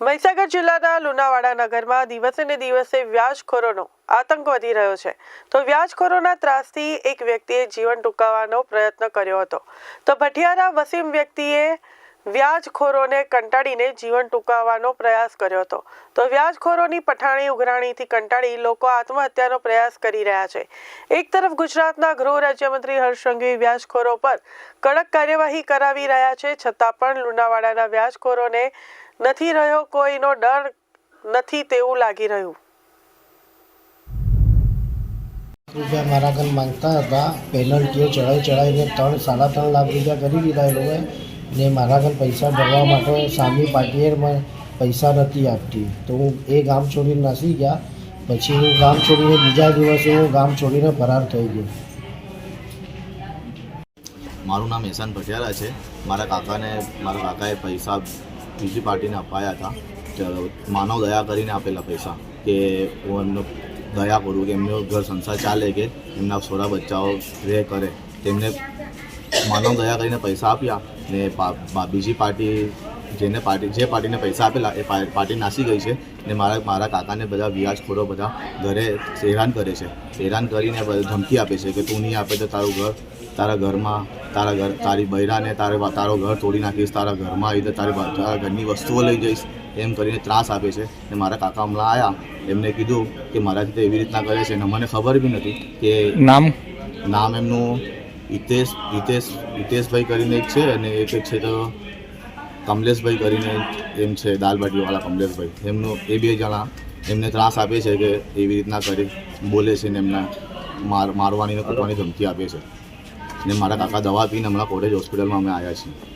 મહીસાગર જિલ્લાના લુણાવાડા નગરમાં દિવસે ને દિવસે વ્યાજખોરોનો આતંક વધી રહ્યો છે. તો વ્યાજખોરોના ત્રાસથી એક વ્યક્તિએ જીવન ટૂંકાવવાનો પ્રયત્ન કર્યો હતો. તો ભઠિયારા વસીમ વ્યક્તિએ વ્યાજખોરોને કંટાળીને જીવન ટૂંકાવવાનો પ્રયાસ કર્યો હતો. તો વ્યાજખોરોની પઠાણી ઉઘરાણીથી કંટાળી લોકો આત્મહત્યાનો પ્રયાસ કરી રહ્યા છે. એક તરફ ગુજરાતના ગૃહ રાજ્યમંત્રી હર્ષ સંઘવી વ્યાજખોરો પર કડક કાર્યવાહી કરાવી રહ્યા છે, છતાં પણ લુણાવાડાના વ્યાજખોરોને નથી રહ્યો કોઈનો ડર, નથી તેવું લાગી રહ્યું. રૂપિયા મારા ઘર માંગતા હતા, પેનલ્ટીઓ ચડાવી ચડાવીને ત્રણ, સાડા ત્રણ લાખ રૂપિયા કરી દીધા એ લોકોએ ને મારા ઘર પૈસા ભરવા માટે સામી પાર્ટીએ મને પૈસા નથી આપતી. તો હું એ ગામ છોડીને નાસી ગયા. પછી હું ગામ છોડીને બીજા દિવસે હું ગામ છોડીને ફરાર થઈ ગયો. મારું નામ એહસાન ભટિયારા છે. મારા કાકાને મારા કાકાએ પૈસા બીજી પાર્ટીને અપાયા હતા. માનવ દયા કરીને આપેલા પૈસા કે હું એમનો દયા કરું કે એમનો ઘર સંસાર ચાલે કે એમના છોરા બચ્ચાઓ રહે કરે. તેમને માનવ દયા કરીને પૈસા આપ્યા ને બીજી પાર્ટી જેને પાર્ટી જે પાર્ટીને પૈસા આપેલા એ પાર્ટી નાસી ગઈ છે ને મારા મારા કાકાને બધા વ્યાજખોરો બધા ઘરે હેરાન કરે છે. હેરાન કરીને બધા ધમકી આપે છે કે તું નહીં આપે તો તારું ઘર તારા ઘરમાં તારા ઘર તારી બૈરાને તારે તારો ઘર તોડી નાખીશ તારા ઘરમાં આવી તો તારી તારા ઘરની વસ્તુઓ લઈ જઈશ એમ કરીને ત્રાસ આપે છે ને મારા કાકા હમણાં આવ્યા એમને કીધું કે મારાથી તો એવી રીતના કરે છે ને મને ખબર બી નથી કે નામ? નામ એમનું હિતેશ હિતેશ, હિતેશભાઈ કરીને એક છે અને એક છે તો કમલેશભાઈ કરીને એમ છે દાલબાટીવાળા કમલેશભાઈ. એમનું એ બે જણા એમને ત્રાસ આપે છે કે એવી રીતના કરી, બોલે છે ને એમના માર મારવાની ને કૂટવાની ધમકી આપે છે. ને મારા કાકા દવા પીને હમણાં કોટેજ હોસ્પિટલમાં અમે આવ્યા છીએ.